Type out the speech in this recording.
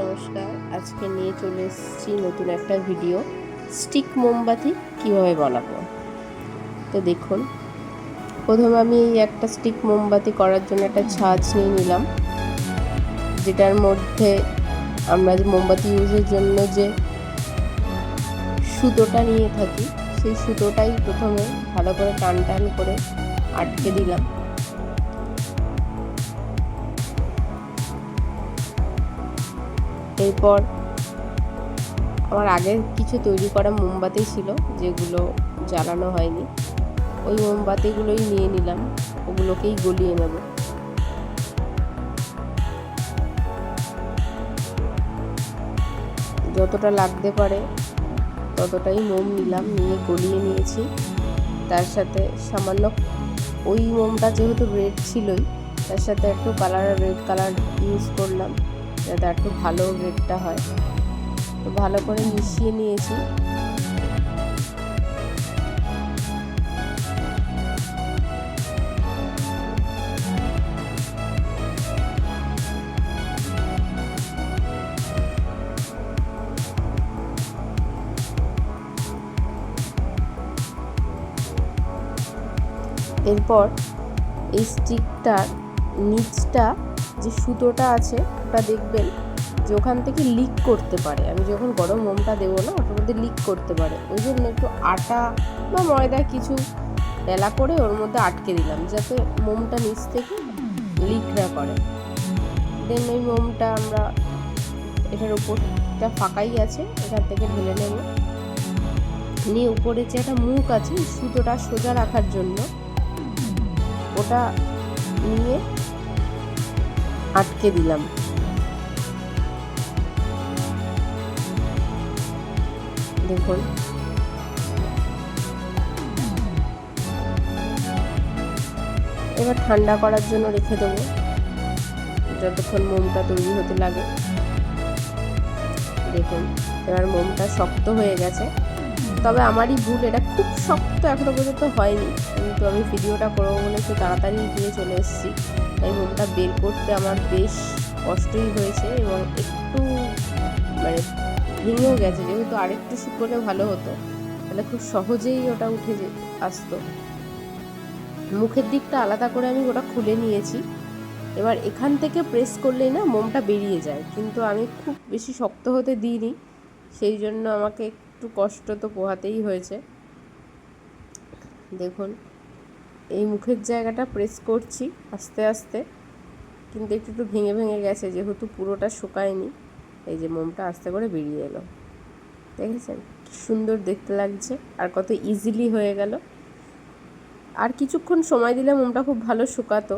নমস্কার, আজকে নিয়ে চলে এসেছি নতুন একটা ভিডিও, স্টিক মোমবাতি কীভাবে বানাবো? তো দেখুন, প্রথমে আমি এই একটা স্টিক মোমবাতি করার জন্য একটা ছাঁচ নিয়ে নিলাম, যেটার মধ্যে আমরা যে মোমবাতি ইউজের জন্য যে সুতোটা নিয়ে থাকি, সেই সুতোটাই প্রথমে ভালো করে টান টান করে আটকে দিলাম। এরপর আমার আগে কিছু তৈরি করা মোমবাতি ছিল, যেগুলো জ্বালানো হয়নি। ওই মোমবাতিগুলোই নিয়ে নিলাম, ওগুলোকেই গলিয়ে নেব। যতটা লাগতে পারে ততটাই মোম নিলাম, নিয়ে গলিয়ে নিয়েছি। তার সাথে সামান্য ওই মোমটা যেহেতু রেড ছিলই, তার সাথে একটু কালার রেড কালার ইউজ করলাম। যাতে একটু ভালো রেডটা হয়। তো ভালো করে মিশিয়ে নিয়েছি। এরপর এই স্টিকটার নিচটা যে সুতোটা আছে ওটা দেখবেন যে ওখান থেকে লিক করতে পারে। আমি যখন গরম মোমটা দেবো না, ওটার মধ্যে লিক করতে পারে। ওই জন্য একটু আটা বা ময়দা কিছু এলা করে ওর মধ্যে আটকে দিলাম, যাতে মোমটা নিচ থেকে লিক না করে। দেন ওই মোমটা আমরা এটার উপরটা ফাঁকাই আছে, এখান থেকে ঢেলে নেব। নিয়ে উপরে যে একটা মুখ আছে সুতোটা সোজা রাখার জন্য ওটা নিয়ে আটকে দিলাম। দেখুন। এবার ঠান্ডা করার জন্য রেখে দেবো। যতক্ষণ মোমটা তৈরি হতে লাগে। দেখুন, এবার মোমটা শক্ত হয়ে গেছে। তবে আমারই ভুল, এটা খুব শক্ত এখনও পর্যন্ত হয়নি। কিন্তু আমি ভিডিওটা করব বলে একটু তাড়াতাড়ি দিয়ে চলে এসেছি। তাই মোমটা বের করতে আমার বেশ কষ্টই হয়েছে এবং একটু মানে ভেঙেও গেছে, যেহেতু আরেকটু শুকোলে ভালো হতো। তাহলে খুব সহজেই ওটা উঠে আসতো। মুখের দিকটা আলাদা করে আমি ওটা খুলে নিয়েছি। এবার এখান থেকে প্রেস করলেই না মোমটা বেরিয়ে যায়। কিন্তু আমি খুব বেশি শক্ত হতে দিইনি, সেই জন্য আমাকে একটু কষ্ট তো পোহাতেই হয়েছে। দেখুন, এই মুখের জায়গাটা প্রেস করছি আস্তে আস্তে, কিন্তু একটু একটু ভেঙে ভেঙে গেছে, যেহেতু পুরোটা শুকায়নি। এই যে মোমটা আস্তে করে বেরিয়ে এলো। দেখেছেন? সুন্দর দেখতে লাগছে আর কত ইজিলি হয়ে গেল। আর কিছুক্ষণ সময় দিলে মোমটা খুব ভালো শুকাতো।